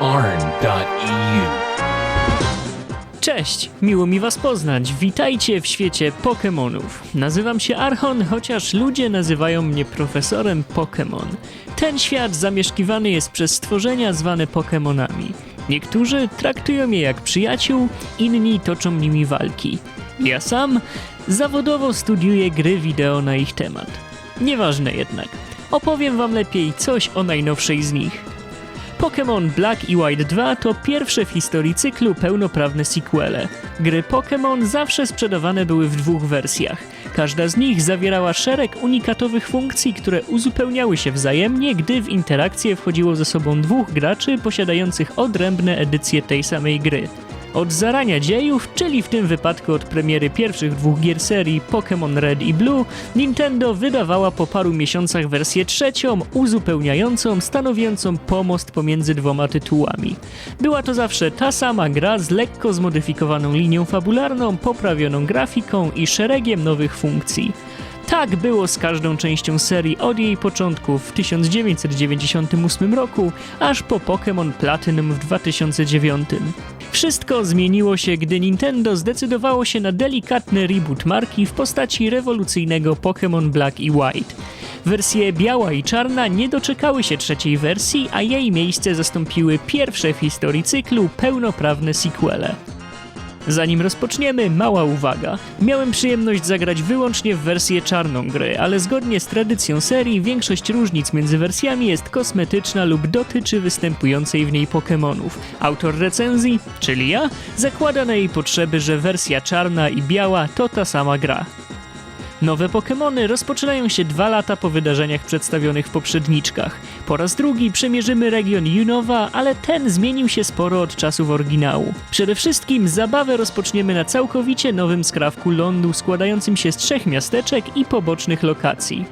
arn.eu. Cześć, miło mi was poznać. Witajcie w świecie Pokémonów. Nazywam się Archon, chociaż ludzie nazywają mnie profesorem Pokémon. Ten świat zamieszkiwany jest przez stworzenia zwane Pokémonami. Niektórzy traktują je jak przyjaciół, inni toczą nimi walki. Ja sam zawodowo studiuję gry wideo na ich temat. Nieważne jednak. Opowiem wam lepiej coś o najnowszej z nich. Pokémon Black i White 2 to pierwsze w historii cyklu pełnoprawne sequele. Gry Pokémon zawsze sprzedawane były w dwóch wersjach. Każda z nich zawierała szereg unikatowych funkcji, które uzupełniały się wzajemnie, gdy w interakcję wchodziło ze sobą dwóch graczy posiadających odrębne edycje tej samej gry. Od zarania dziejów, czyli w tym wypadku od premiery pierwszych dwóch gier serii Pokémon Red i Blue, Nintendo wydawała po paru miesiącach wersję trzecią, uzupełniającą, stanowiącą pomost pomiędzy dwoma tytułami. Była to zawsze ta sama gra z lekko zmodyfikowaną linią fabularną, poprawioną grafiką i szeregiem nowych funkcji. Tak było z każdą częścią serii od jej początków w 1998 roku, aż po Pokémon Platinum w 2009. Wszystko zmieniło się, gdy Nintendo zdecydowało się na delikatny reboot marki w postaci rewolucyjnego Pokémon Black i White. Wersje biała i czarna nie doczekały się trzeciej wersji, a jej miejsce zastąpiły pierwsze w historii cyklu pełnoprawne sequele. Zanim rozpoczniemy, mała uwaga. Miałem przyjemność zagrać wyłącznie w wersję czarną gry, ale zgodnie z tradycją serii większość różnic między wersjami jest kosmetyczna lub dotyczy występującej w niej Pokémonów. Autor recenzji, czyli ja, zakłada na jej potrzeby, że wersja czarna i biała to ta sama gra. Nowe Pokémony rozpoczynają się dwa lata po wydarzeniach przedstawionych w poprzedniczkach. Po raz drugi przemierzymy region Junowa, ale ten zmienił się sporo od czasów oryginału. Przede wszystkim zabawę rozpoczniemy na całkowicie nowym skrawku lądu składającym się z trzech miasteczek i pobocznych lokacji.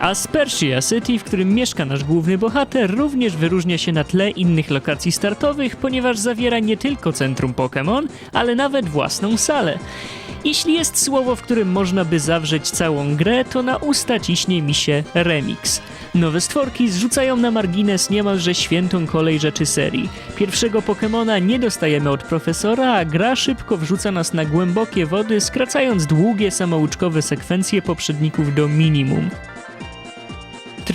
A Spersia City, w którym mieszka nasz główny bohater, również wyróżnia się na tle innych lokacji startowych, ponieważ zawiera nie tylko centrum Pokémon, ale nawet własną salę. Jeśli jest słowo, w którym można by zawrzeć całą grę, to na usta ciśnie mi się remix. Nowe stworki zrzucają na margines niemalże świętą kolej rzeczy serii. Pierwszego Pokemona nie dostajemy od profesora, a gra szybko wrzuca nas na głębokie wody, skracając długie samouczkowe sekwencje poprzedników do minimum.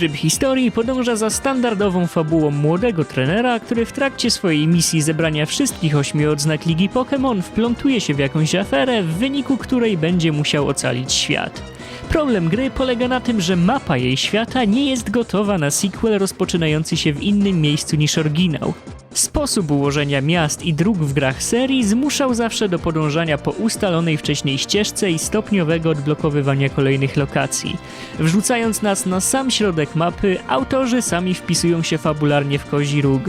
Tryb historii podąża za standardową fabułą młodego trenera, który w trakcie swojej misji zebrania wszystkich ośmiu odznak Ligi Pokémon wplątuje się w jakąś aferę, w wyniku której będzie musiał ocalić świat. Problem gry polega na tym, że mapa jej świata nie jest gotowa na sequel rozpoczynający się w innym miejscu niż oryginał. Sposób ułożenia miast i dróg w grach serii zmuszał zawsze do podążania po ustalonej wcześniej ścieżce i stopniowego odblokowywania kolejnych lokacji. Wrzucając nas na sam środek mapy, autorzy sami wpisują się fabularnie w kozi róg.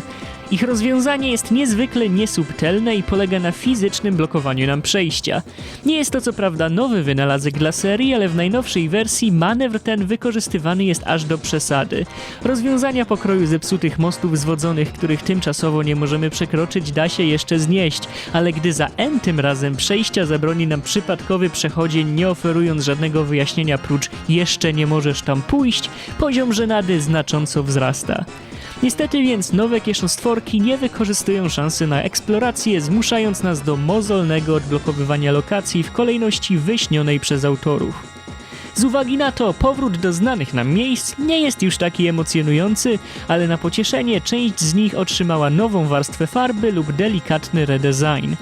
Ich rozwiązanie jest niezwykle niesubtelne i polega na fizycznym blokowaniu nam przejścia. Nie jest to co prawda nowy wynalazek dla serii, ale w najnowszej wersji manewr ten wykorzystywany jest aż do przesady. Rozwiązania pokroju zepsutych mostów zwodzonych, których tymczasowo nie możemy przekroczyć, da się jeszcze znieść, ale gdy za n tym razem przejścia zabroni nam przypadkowy przechodzień, nie oferując żadnego wyjaśnienia prócz jeszcze nie możesz tam pójść, poziom żenady znacząco wzrasta. Niestety więc nowe kieszonstworki nie wykorzystują szansy na eksplorację, zmuszając nas do mozolnego odblokowywania lokacji w kolejności wyśnionej przez autorów. Z uwagi na to, powrót do znanych nam miejsc nie jest już taki emocjonujący, ale na pocieszenie część z nich otrzymała nową warstwę farby lub delikatny redesign.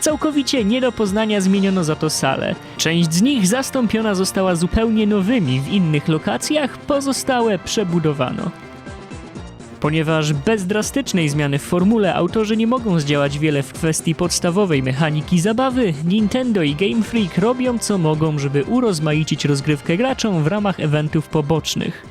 Całkowicie nie do poznania zmieniono za to salę. Część z nich zastąpiona została zupełnie nowymi w innych lokacjach, pozostałe przebudowano. Ponieważ bez drastycznej zmiany w formule autorzy nie mogą zdziałać wiele w kwestii podstawowej mechaniki zabawy, Nintendo i Game Freak robią co mogą, żeby urozmaicić rozgrywkę graczom w ramach eventów pobocznych.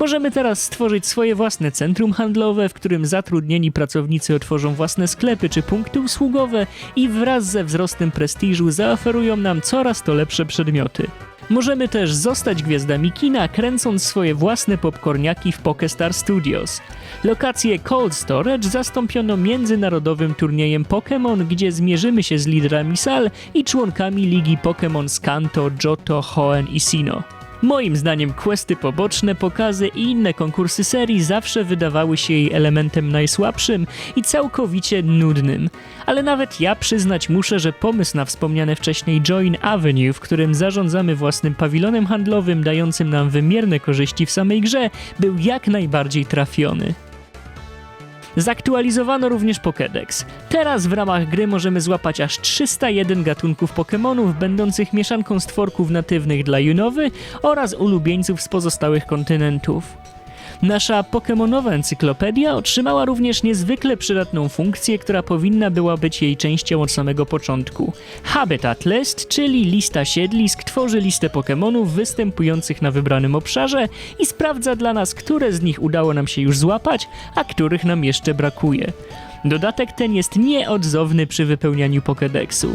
Możemy teraz stworzyć swoje własne centrum handlowe, w którym zatrudnieni pracownicy otworzą własne sklepy czy punkty usługowe i wraz ze wzrostem prestiżu zaoferują nam coraz to lepsze przedmioty. Możemy też zostać gwiazdami kina, kręcąc swoje własne popcorniaki w Pokestar Studios. Lokację Cold Storage zastąpiono międzynarodowym turniejem Pokémon, gdzie zmierzymy się z liderami sal i członkami ligi Pokémon z Kanto, Johto, Hoenn i Sinnoh. Moim zdaniem questy poboczne, pokazy i inne konkursy serii zawsze wydawały się jej elementem najsłabszym i całkowicie nudnym. Ale nawet ja przyznać muszę, że pomysł na wspomniane wcześniej Join Avenue, w którym zarządzamy własnym pawilonem handlowym dającym nam wymierne korzyści w samej grze, był jak najbardziej trafiony. Zaktualizowano również Pokédex. Teraz w ramach gry możemy złapać aż 301 gatunków Pokémonów, będących mieszanką stworków natywnych dla Junowy oraz ulubieńców z pozostałych kontynentów. Nasza Pokémonowa encyklopedia otrzymała również niezwykle przydatną funkcję, która powinna była być jej częścią od samego początku. Habitat List, czyli lista siedlisk, tworzy listę Pokémonów występujących na wybranym obszarze i sprawdza dla nas, które z nich udało nam się już złapać, a których nam jeszcze brakuje. Dodatek ten jest nieodzowny przy wypełnianiu Pokédexu.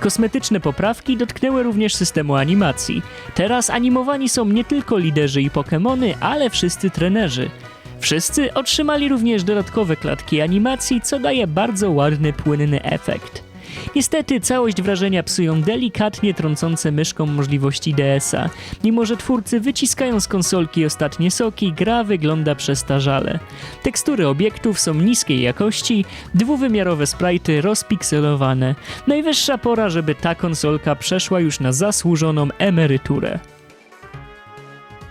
Kosmetyczne poprawki dotknęły również systemu animacji. Teraz animowani są nie tylko liderzy i Pokémony, ale wszyscy trenerzy. Wszyscy otrzymali również dodatkowe klatki animacji, co daje bardzo ładny, płynny efekt. Niestety całość wrażenia psują delikatnie trącące myszką możliwości DS-a. Mimo, że twórcy wyciskają z konsolki ostatnie soki, gra wygląda przestarzale. Tekstury obiektów są niskiej jakości, dwuwymiarowe sprite rozpikselowane. Najwyższa pora, żeby ta konsolka przeszła już na zasłużoną emeryturę.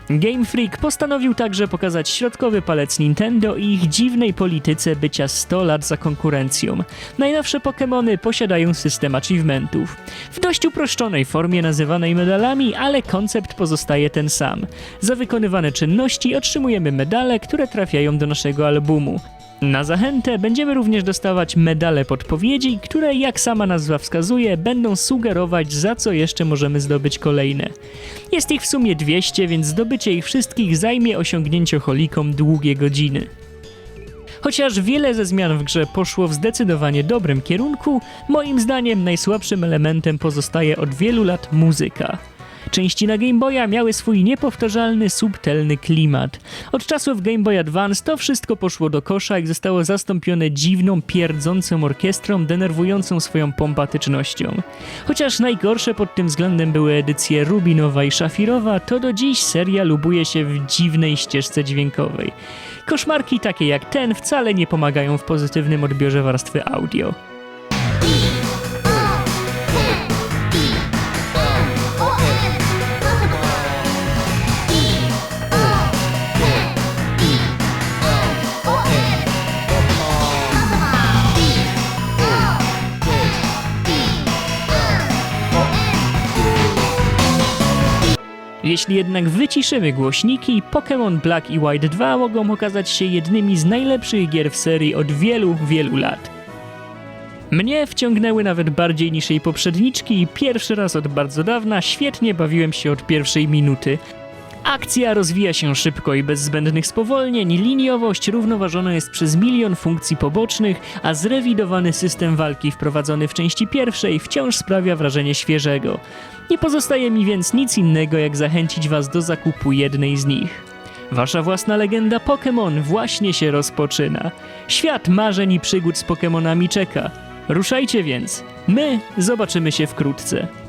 Game Freak postanowił także pokazać środkowy palec Nintendo i ich dziwnej polityce bycia 100 lat za konkurencją. Najnowsze Pokémony posiadają system achievementów. W dość uproszczonej formie nazywanej medalami, ale koncept pozostaje ten sam. Za wykonywane czynności otrzymujemy medale, które trafiają do naszego albumu. Na zachętę będziemy również dostawać medale podpowiedzi, które, jak sama nazwa wskazuje, będą sugerować, za co jeszcze możemy zdobyć kolejne. Jest ich w sumie 200, więc zdobycie ich wszystkich zajmie osiągnięcioholikom długie godziny. Chociaż wiele ze zmian w grze poszło w zdecydowanie dobrym kierunku, moim zdaniem najsłabszym elementem pozostaje od wielu lat muzyka. Części na Game Boya miały swój niepowtarzalny, subtelny klimat. Od czasów Game Boy Advance to wszystko poszło do kosza i zostało zastąpione dziwną, pierdzącą orkiestrą denerwującą swoją pompatycznością. Chociaż najgorsze pod tym względem były edycje Rubinowa i Szafirowa, to do dziś seria lubuje się w dziwnej ścieżce dźwiękowej. Koszmarki takie jak ten wcale nie pomagają w pozytywnym odbiorze warstwy audio. Jeśli jednak wyciszymy głośniki, Pokémon Black i White 2 mogą okazać się jednymi z najlepszych gier w serii od wielu, wielu lat. Mnie wciągnęły nawet bardziej niż jej poprzedniczki i pierwszy raz od bardzo dawna świetnie bawiłem się od pierwszej minuty. Akcja rozwija się szybko i bez zbędnych spowolnień, liniowość równoważona jest przez milion funkcji pobocznych, a zrewidowany system walki wprowadzony w części pierwszej wciąż sprawia wrażenie świeżego. Nie pozostaje mi więc nic innego, jak zachęcić Was do zakupu jednej z nich. Wasza własna legenda Pokémon właśnie się rozpoczyna. Świat marzeń i przygód z Pokémonami czeka. Ruszajcie więc. My zobaczymy się wkrótce.